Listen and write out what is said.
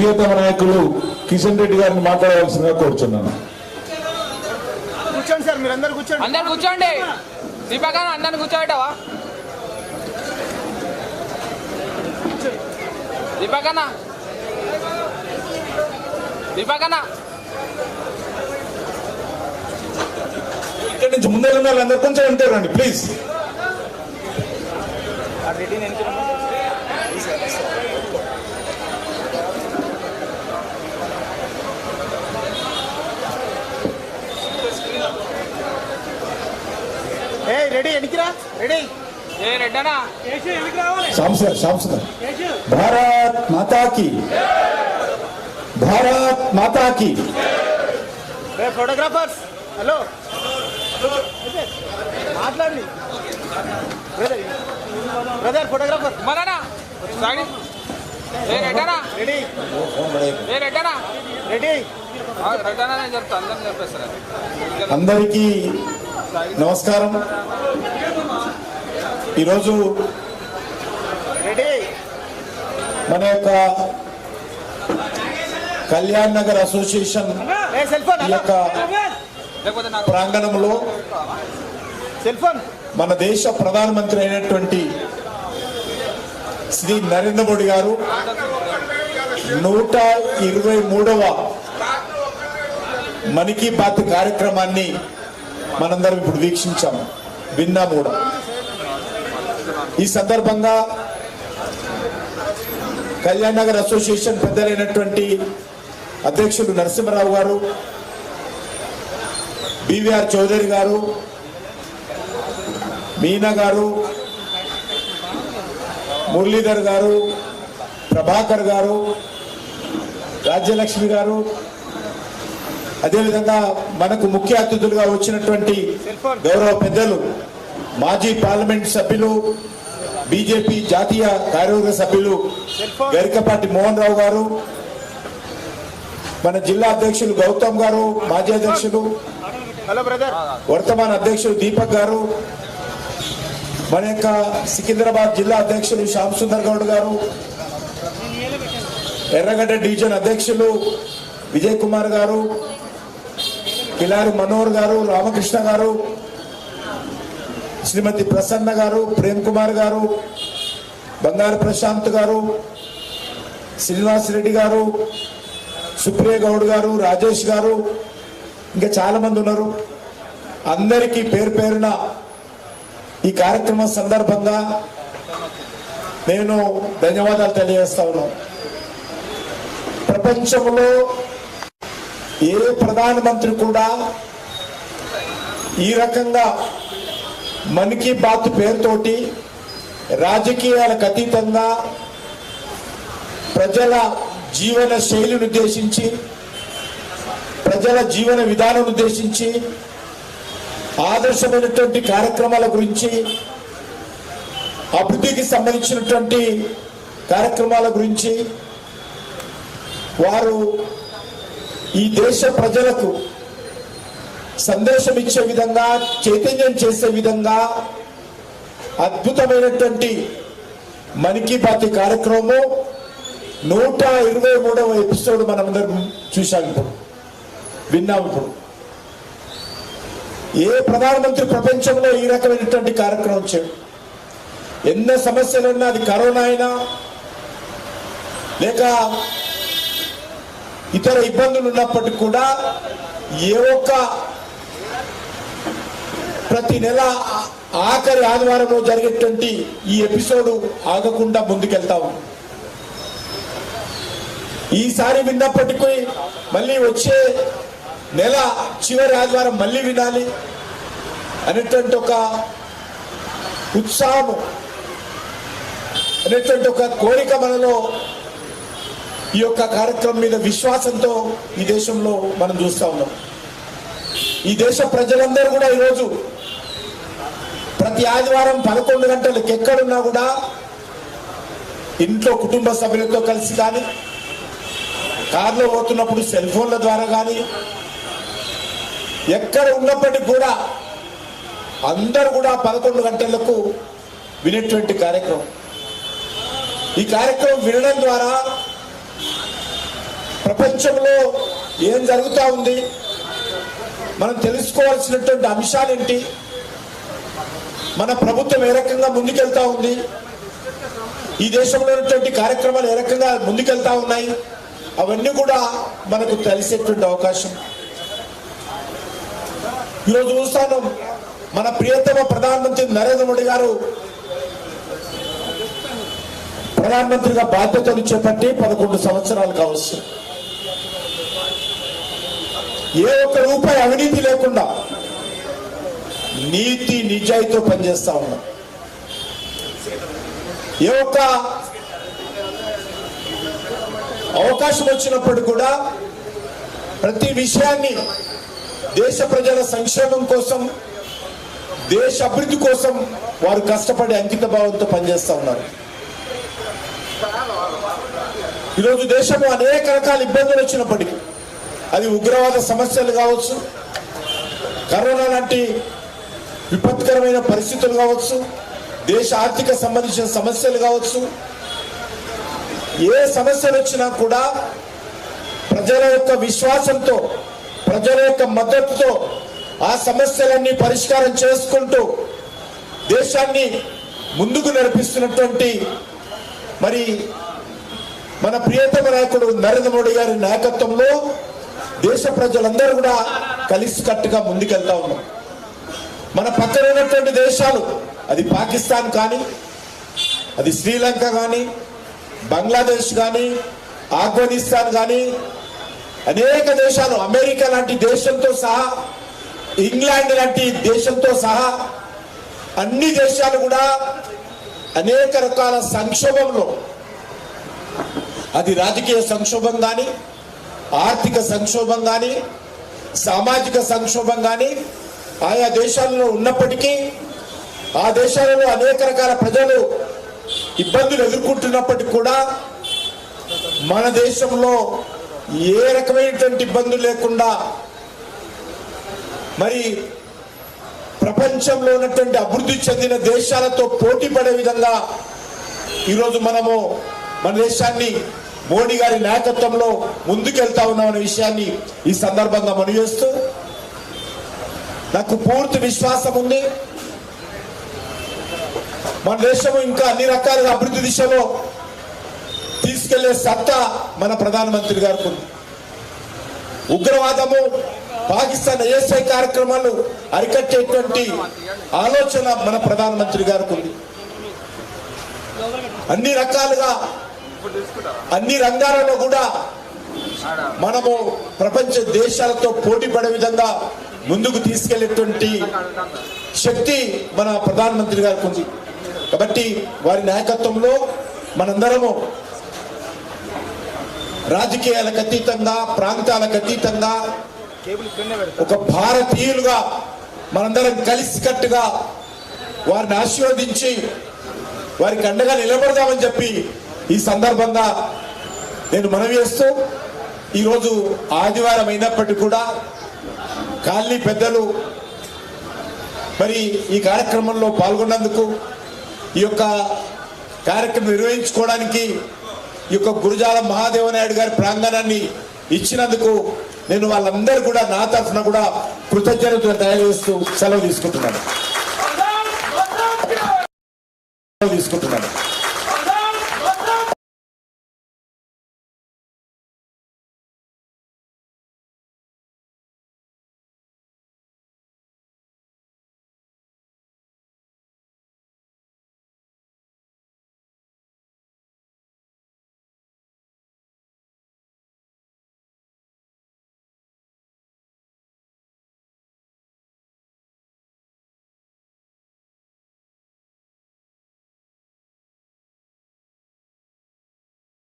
ప్రియతమ నాయకులు కిషన్ రెడ్డి గారిని మాట్లాడవలసిందిగా కోరుచున్నాను. కూర్చోండి సార్ మీరందరూ కూర్చోండి. అందరు కూర్చోండి. అందరిని కూర్చోబెట్టావా? దీపకన్న దీపకన్న ఇక్కడి నుంచి ముందే ఉన్న వాళ్ళందరూ కొంచెం ఉంటారండి ప్లీజ్. రెడీ ఎనికిరా రెడీ. ఏ రెడ్డనా? శాంసర్ శాంసర్ భారత్ మాతాకి. భారత్ మాతాకి. Photographers hello. మాట్లాడండి. బ్రదర్ బ్రదర్ ఫోటోగ్రాఫర్ మననా సాగి ఏ రెడ్డనా? రెడీ ఏ రెడ్డనా? రెడీ ఆ, రెడ్డనా నేను చెప్తా అందరిని చెప్పేస్తాను అందరికీ నమస్కారం. ఈరోజు మన యొక్క కళ్యాణ్ నగర్ అసోసియేషన్ యొక్క ప్రాంగణంలో మన దేశ ప్రధానమంత్రి అయినటువంటి శ్రీ నరేంద్ర మోడీ గారు నూట ఇరవై మూడవ మన్ కీ బాత్ కార్యక్రమాన్ని మనందరం ఇప్పుడు వీక్షించాము విన్నా కూడా ఈ సందర్భంగా కళ్యాణ్ నగర్ అసోసియేషన్ పెద్దలైనటువంటి అధ్యక్షులు నరసింహరావు గారు బివిఆర్ చౌదరి గారు మీనా గారు మురళీధర్ గారు ప్రభాకర్ గారు రాజ్యలక్ష్మి గారు అదేవిధంగా మనకు ముఖ్య అతిథులుగా వచ్చినటువంటి గౌరవ పెద్దలు మాజీ పార్లమెంట్ సభ్యులు బీజేపీ జాతీయ కార్యవర్గ సభ్యులు గరికపాటి మోహన్ రావు గారు మన జిల్లా అధ్యక్షులు గౌతమ్ గారు మాజీ అధ్యక్షులు వర్తమాన అధ్యక్షులు దీపక్ గారు మన యొక్క సికింద్రాబాద్ జిల్లా అధ్యక్షులు శ్యామ్ సుందర్ గౌడ్ గారు ఎర్రగడ్డ డివిజన్ అధ్యక్షులు విజయ్ కుమార్ గారు కిలారి మనోహర్ గారు రామకృష్ణ గారు శ్రీమతి ప్రసన్న గారు ప్రేమ్ కుమార్ గారు బంగారు ప్రశాంత్ గారు శ్రీనివాస్ రెడ్డి గారు సుప్రియ గౌడ్ గారు రాజేష్ గారు ఇంకా చాలా మంది ఉన్నారు. అందరికీ పేరు పేరున ఈ కార్యక్రమం సందర్భంగా నేను ధన్యవాదాలు తెలియజేస్తా ఉన్నాను. ప్రపంచంలో ఏ ప్రధానమంత్రి కూడా ఈ రకంగా మన్ కీ బాత్ పేరుతోటి రాజకీయాలకు అతీతంగా ప్రజల జీవన శైలిని ఉద్దేశించి ప్రజల జీవన విధానం ఉద్దేశించి ఆదర్శమైనటువంటి కార్యక్రమాల గురించి అభివృద్ధికి సంబంధించినటువంటి కార్యక్రమాల గురించి వారు ఈ దేశ ప్రజలకు సందేశం ఇచ్చే విధంగా చైతన్యం చేసే విధంగా అద్భుతమైనటువంటి మన్ కీ బాత్ కార్యక్రమం నూట ఇరవై మూడవ ఎపిసోడ్ మనమందరం చూశాం ఇప్పుడు. విన్నాం ఇప్పుడు. ఏ ప్రధానమంత్రి ప్రపంచంలో ఈ రకమైనటువంటి కార్యక్రమం చేయడం ఎన్నో సమస్యలున్నా అది కరోనా అయినా లేక ఇతర ఇబ్బందులు ఉన్నప్పటికీ కూడా ఏ ఒక్క ప్రతి నెల ఆఖరి ఆదివారంలో జరిగేటువంటి ఈ ఎపిసోడ్ ఆగకుండా ముందుకెళ్తాము ఈసారి విన్నప్పటికీ మళ్ళీ వచ్చే నెల చివరి ఆదివారం మళ్ళీ వినాలి అనేటువంటి ఒక ఉత్సాహము అనేటువంటి ఒక కోరిక మనలో ఈ యొక్క కార్యక్రమం మీద విశ్వాసంతో ఈ దేశంలో మనం చూస్తా ఉన్నాం. ఈ దేశ ప్రజలందరూ కూడా ఈరోజు ప్రతి ఆదివారం పదకొండు గంటలకు ఎక్కడున్నా కూడా ఇంట్లో కుటుంబ సభ్యులతో కలిసి కానీ కారులో పోతున్నప్పుడు సెల్ ఫోన్ల ద్వారా కానీ ఎక్కడ ఉన్నప్పటికీ కూడా అందరూ కూడా పదకొండు గంటలకు వినేటువంటి కార్యక్రమం. ఈ కార్యక్రమం వినడం ద్వారా ప్రపంచంలో ఏం జరుగుతూ ఉంది? మనం తెలుసుకోవాల్సినటువంటి అంశాలేంటి? మన ప్రభుత్వం ఏ రకంగా ముందుకెళ్తా ఉంది? ఈ దేశంలో ఉన్నటువంటి కార్యక్రమాలు ఏ రకంగా ముందుకెళ్తా ఉన్నాయి? అవన్నీ కూడా మనకు తెలిసేటువంటి అవకాశం. ఈరోజు చూస్తాను మన ప్రియతమ ప్రధానమంత్రి నరేంద్ర మోడీ గారు ప్రధానమంత్రిగా బాధ్యతలు చేపట్టి పదకొండు సంవత్సరాలు కావచ్చు ఏ ఒక్క రూపాయి అవినీతి లేకుండా నీతి నిజాయితీతో పనిచేస్తా ఉన్నాం. ఏ ఒక్క అవకాశం వచ్చినప్పుడు కూడా ప్రతి విషయాన్ని దేశ ప్రజల సంక్షేమం కోసం దేశ అభివృద్ధి కోసం వారు కష్టపడి అంకిత భావంతో పనిచేస్తూ ఉన్నారు. ఈరోజు దేశంలో అనేక రకాల ఇబ్బందులు వచ్చినప్పటికీ అది ఉగ్రవాద సమస్యలు కావచ్చు కరోనా లాంటి విపత్కరమైన పరిస్థితులు కావచ్చు దేశ ఆర్థిక సంబంధించిన సమస్యలు కావచ్చు ఏ సమస్యలు వచ్చినా కూడా ప్రజల యొక్క విశ్వాసంతో ప్రజల యొక్క మద్దతుతో ఆ సమస్యలన్నీ పరిష్కారం చేసుకుంటూ దేశాన్ని ముందుకు నడిపిస్తున్నటువంటి మరి మన ప్రియతమ నాయకుడు నరేంద్ర మోడీ గారి నాయకత్వంలో దేశ ప్రజలందరూ కూడా కలిసికట్టుగా ముందుకెళ్తా ఉన్నాం. మన పక్కన ఉన్నటువంటి దేశాలు అది పాకిస్తాన్ కానీ అది శ్రీలంక కానీ బంగ్లాదేశ్ కానీ ఆఫ్ఘనిస్తాన్ కానీ అనేక దేశాలు అమెరికా లాంటి దేశంతో సహా ఇంగ్లాండ్ లాంటి దేశంతో సహా అన్ని దేశాలు కూడా అనేక రకాల సంక్షోభంలో అది రాజకీయ సంక్షోభం కానీ ఆర్థిక సంక్షోభం కానీ సామాజిక సంక్షోభం కానీ ఆయా దేశాలలో ఉన్నప్పటికీ ఆ దేశాలలో అనేక రకాల ప్రజలు ఇబ్బందులు ఎదుర్కొంటున్నప్పటికీ కూడా మన దేశంలో ఏ రకమైనటువంటి ఇబ్బందులు లేకుండా మరి ప్రపంచంలో ఉన్నటువంటి అభివృద్ధి చెందిన దేశాలతో పోటీ పడే విధంగా ఈరోజు మనము మన దేశాన్ని మోడీ గారి నాయకత్వంలో ముందుకెళ్తా ఉన్నామనే విషయాన్ని ఈ సందర్భంగా మనవేస్తూ నాకు పూర్తి విశ్వాసం ఉంది. మన దేశం ఇంకా అన్ని రకాలుగా అభివృద్ధి దిశలో తీసుకెళ్ళే సత్తా మన ప్రధానమంత్రి గారికి ఉంది. ఉగ్రవాదము పాకిస్తాన్ ఏఎస్ఐ కార్యక్రమాలు అరికట్టేటువంటి ఆలోచన మన ప్రధానమంత్రి గారికి ఉంది. అన్ని రకాలుగా అన్ని రంగాలలో కూడా మనము ప్రపంచ దేశాలతో పోటీ పడే విధంగా ముందుకు తీసుకెళ్ళేటువంటి శక్తి మన ప్రధానమంత్రి గారికి ఉంది. కాబట్టి వారి నాయకత్వంలో మనందరము రాజకీయాలకు అతీతంగా ప్రాంతాలకు అతీతంగా ఒక భారతీయులుగా మనందరం కలిసికట్టుగా వారిని ఆశీర్వదించి వారికి అండగా నిలబడదామని చెప్పి ఈ సందర్భంగా నేను మనవి చేస్తూ ఈరోజు ఆదివారం అయినప్పటికీ కూడా కాలనీ పెద్దలు మరి ఈ కార్యక్రమంలో పాల్గొన్నందుకు ఈ యొక్క కార్యక్రమం నిర్వహించుకోవడానికి ఈ యొక్క గురుజాల మహాదేవనాయుడు గారి ప్రాంగణాన్ని ఇచ్చినందుకు నేను వాళ్ళందరూ కూడా నా తరఫున కూడా కృతజ్ఞతలు తయారు చేస్తూ సెలవు తీసుకుంటున్నాను. సెలవు తీసుకుంటున్నాను.